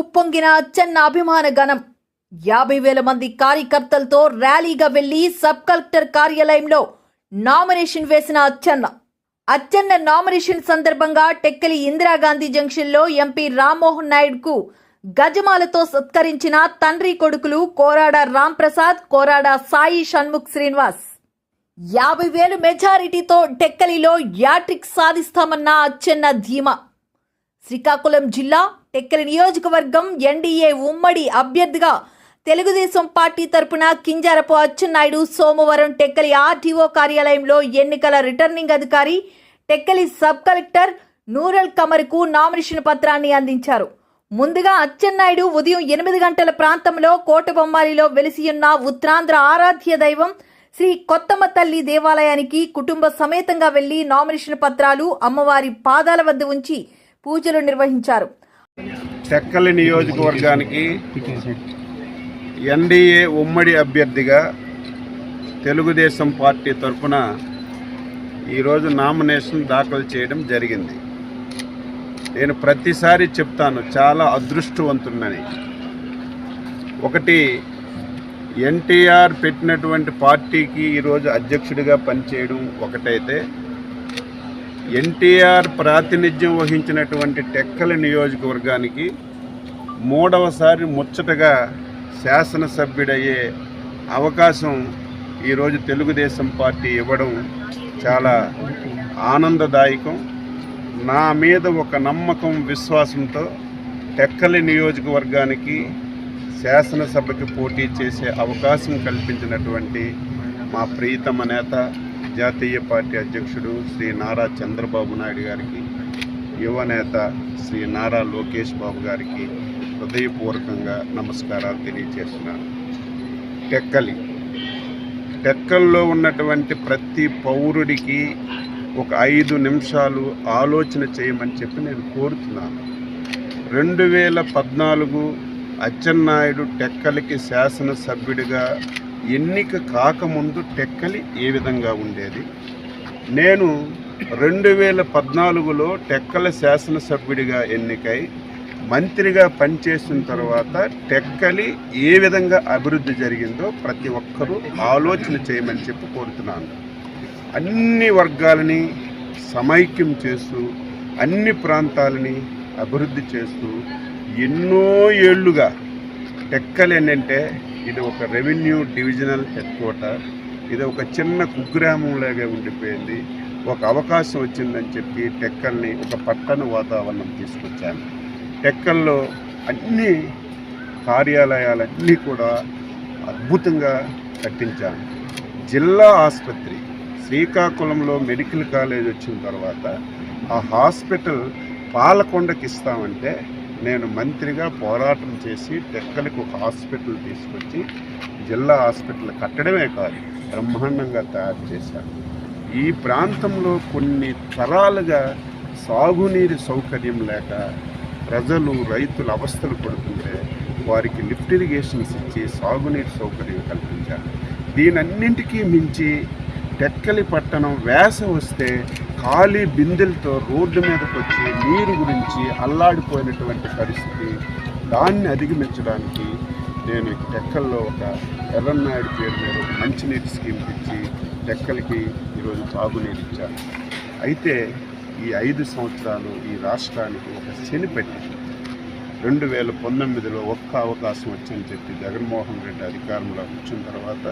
ఉప్పొంగిన అచ్చన్న అభిమాన గణం. యాభై వేల మంది కార్యకర్తలతో ర్యాలీగా వెళ్ళి సబ్ కలెక్టర్ కార్యాలయంలో నామినేషన్ వేసిన అచ్చన్న. అచ్చెన్న నామినేషన్ సందర్భంగా టెక్కలి ఇందిరాగాంధీ జంక్షన్లో ఎంపీ రామ్మోహన్ నాయుడుకు గజమాలతో సత్కరించిన తండ్రి కొడుకులు కోరాడ రాంప్రసాద్ కోరాడ సాయి షణ్ముఖ్ శ్రీనివాస్. యాభై వేలు మెజారిటీతో టెక్కలిలో యాట్రిక్ సాధిస్తామన్న అచ్చెన్న ధీమా. శ్రీకాకుళం జిల్లా టెక్కలి నియోజకవర్గం ఎన్డీఏ ఉమ్మడి అభ్యర్థిగా తెలుగుదేశం పార్టీ తరపున కింజారపు అచ్చెన్నాయుడు సోమవారం టెక్కలి ఆర్టీఓ కార్యాలయంలో ఎన్నికల రిటర్నింగ్ అధికారి టెక్కలి సబ్ కలెక్టర్ నూరల్ కమర్కు నామినేషన్ పత్రాన్ని అందించారు. ముందుగా అచ్చెన్నాయుడు ఉదయం ఎనిమిది గంటల ప్రాంతంలో కోటబొమ్మాలిలో వెలిసియున్న ఉత్తరాంధ్ర ఆరాధ్య దైవం శ్రీ కొత్తమ్మ తల్లి దేవాలయానికి కుటుంబ సమేతంగా వెళ్ళి నామినేషన్ పత్రాలు అమ్మవారి పాదాల వద్ద ఉంచి పూజలు నిర్వహించారు. చెక్కలి నియోజకవర్గానికి ఎన్డీఏ ఉమ్మడి అభ్యర్థిగా తెలుగుదేశం పార్టీ తరఫున ఈరోజు నామినేషన్ దాఖలు చేయడం జరిగింది. నేను ప్రతిసారి చెప్తాను చాలా అదృష్టవంతున్నని ఒకటి ఎన్టీఆర్ పెట్టినటువంటి పార్టీకి ఈరోజు అధ్యక్షుడిగా పనిచేయడం ఒకటైతే ఎన్టీఆర్ ప్రాతినిధ్యం వహించినటువంటి టెక్కల నియోజకవర్గానికి మూడవసారి ముచ్చటగా శాసనసభ్యుడయ్యే అవకాశం ఈరోజు తెలుగుదేశం పార్టీ ఇవ్వడం చాలా ఆనందదాయకం. నా మీద ఒక నమ్మకం విశ్వాసంతో టెక్కలి నియోజకవర్గానికి శాసనసభకి పోటీ చేసే అవకాశం కల్పించినటువంటి మా ప్రియతమ నేత జాతీయ పార్టీ అధ్యక్షుడు శ్రీ నారా చంద్రబాబు నాయుడు గారికి యువనేత శ్రీ నారా లోకేష్ బాబు గారికి హృదయపూర్వకంగా నమస్కారాలు తెలియజేస్తున్నాను. టెక్కలి. టెక్కల్లో ఉన్నటువంటి ప్రతి పౌరుడికి ఒక ఐదు నిమిషాలు ఆలోచన చేయమని చెప్పి నేను కోరుతున్నాను. రెండు వేల పద్నాలుగు అచ్చెన్నాయుడు టెక్కలికి శాసనసభ్యుడిగా ఎన్నిక కాకముందు టెక్కలి ఏ విధంగా ఉండేది? నేను రెండు వేల పద్నాలుగులో టెక్కల శాసనసభ్యుడిగా ఎన్నికై మంత్రిగా పనిచేసిన తర్వాత టెక్కలి ఏ విధంగా అభివృద్ధి జరిగిందో ప్రతి ఒక్కరూ ఆలోచన చేయమని చెప్పి కోరుతున్నాను. అన్ని వర్గాలని సమైక్యం చేస్తూ అన్ని ప్రాంతాలని అభివృద్ధి చేస్తూ ఎన్నో ఏళ్ళుగా టెక్కలి ఏంటంటే ఇది ఒక రెవెన్యూ డివిజనల్ హెడ్ క్వార్టర్. ఇది ఒక చిన్న కుగ్రామంలాగే ఉండిపోయింది. ఒక అవకాశం వచ్చిందని చెప్పి టెక్కల్ని ఒక పట్టణ వాతావరణం తీసుకొచ్చాను. టెక్కల్లో అన్ని కార్యాలయాలన్నీ కూడా అద్భుతంగా కట్టించాను. జిల్లా ఆసుపత్రి శ్రీకాకుళంలో మెడికల్ కాలేజ్ వచ్చిన తర్వాత ఆ హాస్పిటల్ పాలకొండకి ఇస్తామంటే నేను మంత్రిగా పోరాటం చేసి టెక్కలకు ఒక హాస్పిటల్ తీసుకొచ్చి జిల్లా హాస్పిటల్ కట్టడమే కాదు బ్రహ్మాండంగా తయారు చేశాను. ఈ ప్రాంతంలో కొన్ని తరాలుగా సాగునీరు సౌకర్యం లేక ప్రజలు రైతులు అవస్థలు పడుతుంటే వారికి లిఫ్ట్ ఇరిగేషన్స్ ఇచ్చి సాగునీరు సౌకర్యం కల్పించారు దీనన్నింటికీ మించి టెక్కలి పట్టణం వేస వస్తే ఖాళీ బిందెలతో రోడ్డు మీదకి వచ్చి నీరు గురించి అల్లాడిపోయినటువంటి పరిస్థితి దాన్ని అధిగమించడానికి నేను టెక్కల్లో ఒక ఎర్రన్నాయుడు పేరు మీద మంచినీటి స్కీమ్ ఇచ్చి టెక్కలకి ఈరోజు తాగునీరు ఇచ్చాను. అయితే ఈ ఐదు సంవత్సరాలు ఈ రాష్ట్రానికి ఒక శని పెట్టి రెండు వేల పంతొమ్మిదిలో ఒక్క అవకాశం వచ్చని చెప్పి జగన్మోహన్ రెడ్డి అధికారంలో వచ్చిన తర్వాత